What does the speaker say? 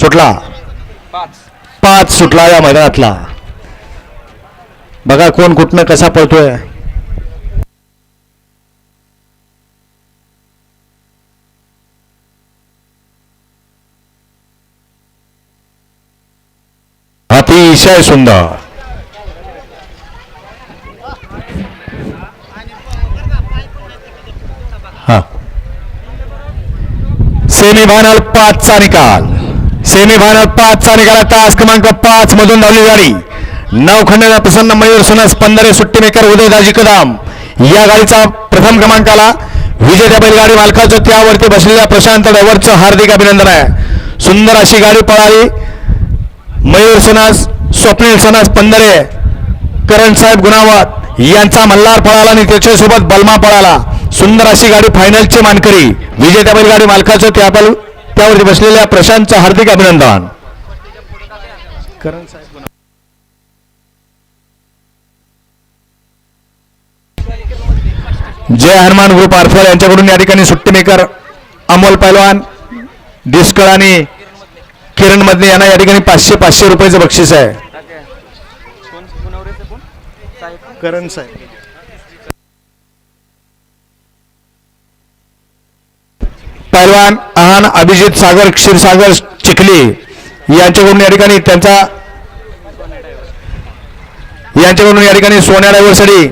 सुटला? पाच. सुटला या मैदानातला. बघा कोण कुठनं कसा पळतोय. अतिशय सुंदर. हा. सेमीफायनल पाचचा निकाल. सेमीफायनल पाचचा निघाला तास क्रमांक पाच मधून धावली गाडी नवखंडाचा प्रसन्न मयूर सुनस पंधरे सुट्टी मेकर उदयदाजी कदम. या गाडीचा प्रथम क्रमांकाला विजेत्या बैलगाडी मालकाचं त्यावरती बसलेल्या प्रशांत ड्रायव्हरचं हार्दिक अभिनंदन आहे. सुंदर अशी गाडी पळाली. मयूर सनस स्वप्नील सनस पंधरे करण साहेब गुणावत यांचा मल्हार पळाला आणि त्याच्यासोबत बलमा पळाला. सुंदर अशी गाडी फायनलची मानकरी विजेत्या बैलगाडी मालकाचं त्या बल त्यावरती बसलेल्या प्रशांतचं हार्दिक अभिनंदन. जय हनुमान ग्रुप आरफळ यांच्याकडून या ठिकाणी सुट्टीमेकर अमोल पैलवान डिस्कळ आणि किरण मदने यांना या ठिकाणी पाचशे पाचशे रुपयाचं बक्षीस आहे. करण साहेब. पैलवान आहान अभिजित सागर क्षीरसागर चिखली यांच्याकडून या ठिकाणी त्यांचा यांच्याकडून या ठिकाणी सोन्या डायव्हरसाठी